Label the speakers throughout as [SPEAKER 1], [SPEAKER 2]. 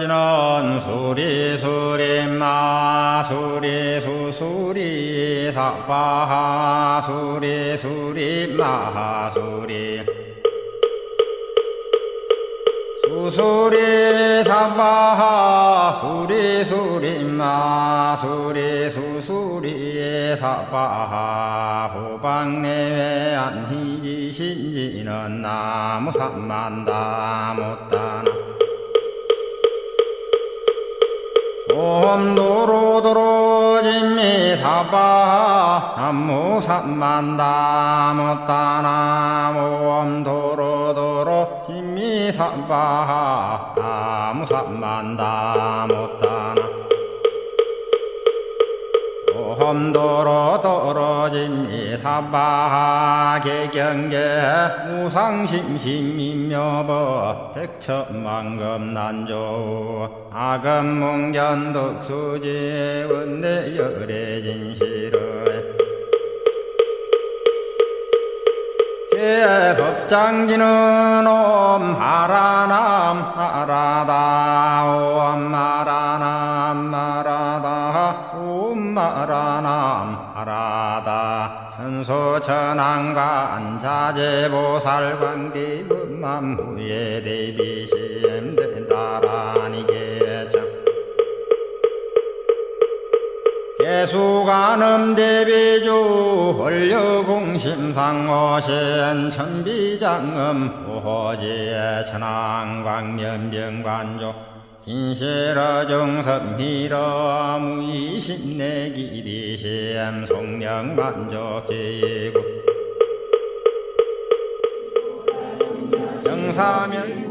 [SPEAKER 1] 구업지는 수리 수리 마 수리 수 수리 사바하 수리 수리 마하 수리. 수수리 사바하 수리 수리 마 수리 수수리 사바하. 호방내외 안희지 신지는 나무 삼만다 못다 옴도로도로 진미 사바 남무 삼만다 못다나 옴도로도로 진미 사바 나무 삼만다 못 험도로 떨어짐이 사바 개경계 무상심심인묘법 백천만금 난조 아금몽견덕수지 원대열의 진실을 법장지는 옴 하라남 하라다 옴 마라남 천소천왕과 안자제보살광대 법만무예 대비시엠된다라니겠죠 개수관음 대비주 헐려공심상호신 천비장음 호호지의 천왕광면병관조 진실어 정섭미러 무이신내기비심 송명만족지구 영사면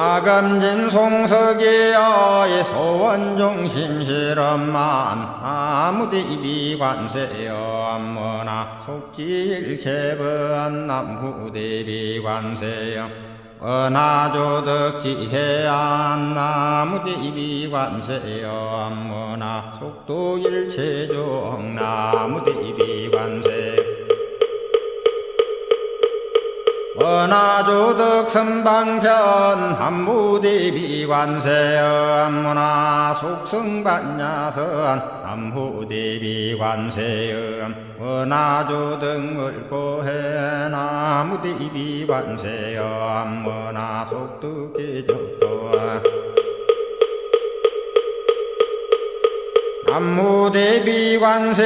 [SPEAKER 1] 아금진 송석이여의 소원종 심실험만 아무대비관세여 암머나 속지일체번 남후대비관세여 은하조덕지해안 나무대비관세여 암머나 속도일체종 나무대비관세 여 원하조덕 선방편 한무대비관세여 암무나 속성반야선 남후대비관세여 원하조덕 물고해 나무대비관세여 암무나 속득기적도 남무대비관세음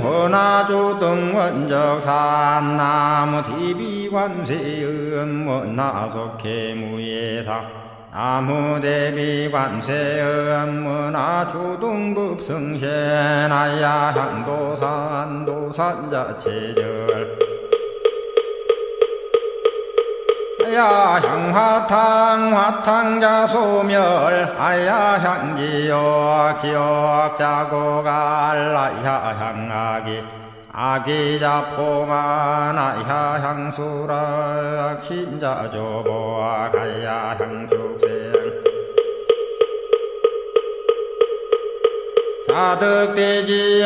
[SPEAKER 1] 헌하조등 원적산 나무대비 관세음 원하속해무예사. 나무대비 관세음 원하조등법성세나야 향도산 도산자체절. 아야 향화탕 화탕자 소멸. 아야 향기역 지역 자고갈. 아야 향아기 아기자 포만 아야 향수락 신자 조보아 가야 향숙생. 자득대지에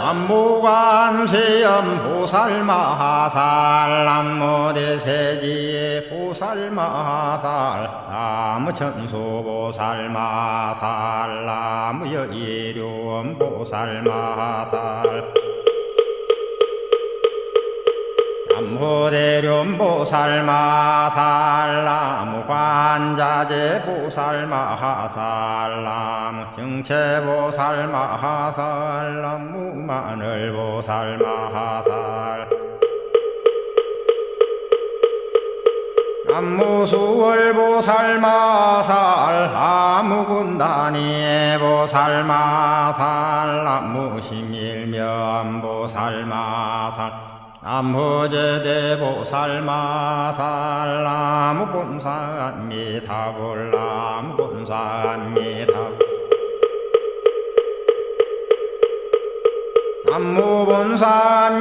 [SPEAKER 1] 안무관세âm 보살마하살 남무대세지에 보살마하살 나무천수보살마살 나무여이룡 보살마살 남호대련 보살마살 나무관자재 보살마하살 나무 정체 보살마하살 나무마늘 보살마하살. 남무수월 보살마살 나무군단이 보살마살 남무심일면 보살마살 남무제대 보살마살 나무본사미타불 나무본사미타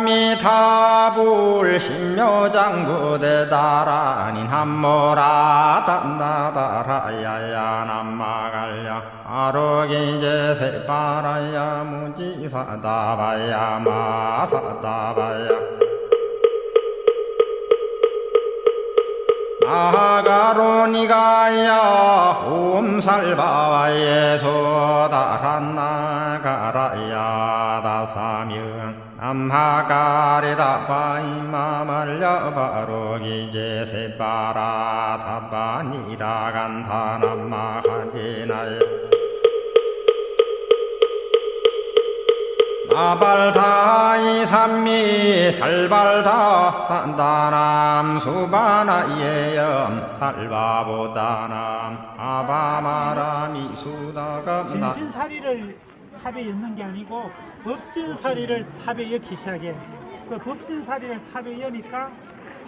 [SPEAKER 1] 남무본삼미타불 신묘장구대다라닌 함모라 단나다라야야 남마갈야 아로기제 세파라야 무지사다바야 마사다바야 아가로니가야 옴살바와예 소다란나가라야 다사명 남하가리다. 바이마말려 바로기제 세바라 다바니라간타 남마하리나야 아발다 이 삼미 살발다 산다남 수바나 예염 살바보다남 아바마라미 수다감나
[SPEAKER 2] 진신사리를 탑에 엮는 게 아니고 법신사리를 탑에 엮기 시작해. 그 법신사리를 탑에 여니까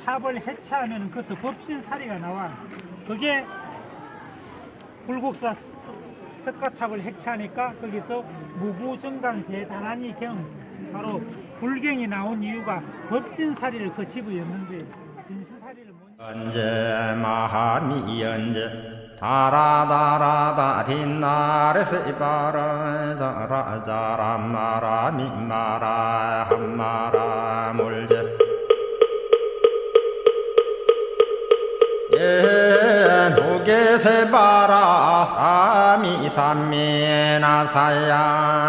[SPEAKER 2] 탑을 해체하면 그래서 법신사리가 나와. 그게 불국사 석가탑을 해체하니까 거기서 무구정강 대단하니 경 바로 불경이 나온 이유가 법신사리를 그 집을 였는데 진신사리를 못
[SPEAKER 1] 언제 마하미 언제 다라다라다 딘나레 세바라 자라자라 마라 미 마라 함마라 몰제 예누게세바라 아미삼미나사야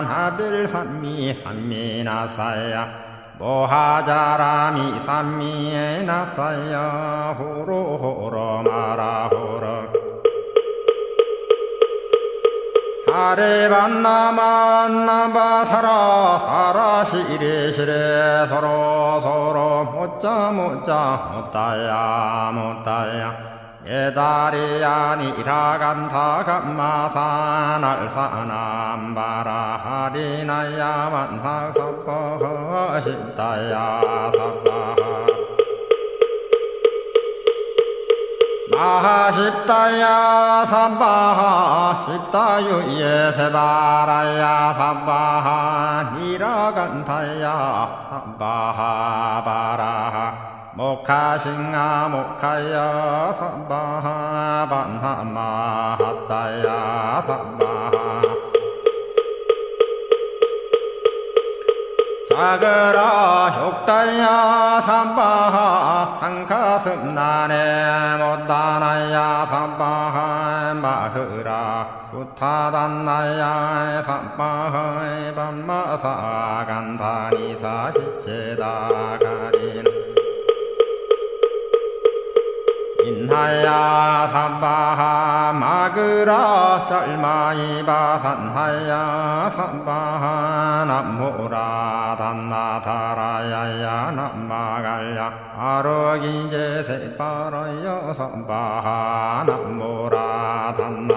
[SPEAKER 1] 나빌삼미삼미나사야 모하자라미 삼미나사야 호로호로 마라호로. 하레반나만나바사라 사라시레시레 서로 서로 못자 못자 못다야 못다야 예다리야니라간타 감마사 날사남바라 하리나야 만삭사퍼 십다야 사바하 마하십다야 사바하 십다유예 세바라야 사바하 니라간타야 사바하 바라하 모카싱아 모카야 사바하 반하마하다야 사바하 자그라 효다야 삼바하 한가슴 나네 못다나야 삼바하 마흐라 구타단나야 삼바하 반마사 간다니 사 십제다 가린 인하야 삼바하 마그라 짤마이바 산하야 삼바하 남모라 단나다라야야 남마갈야 아로기제 세바라야 삼바하 남모라 단나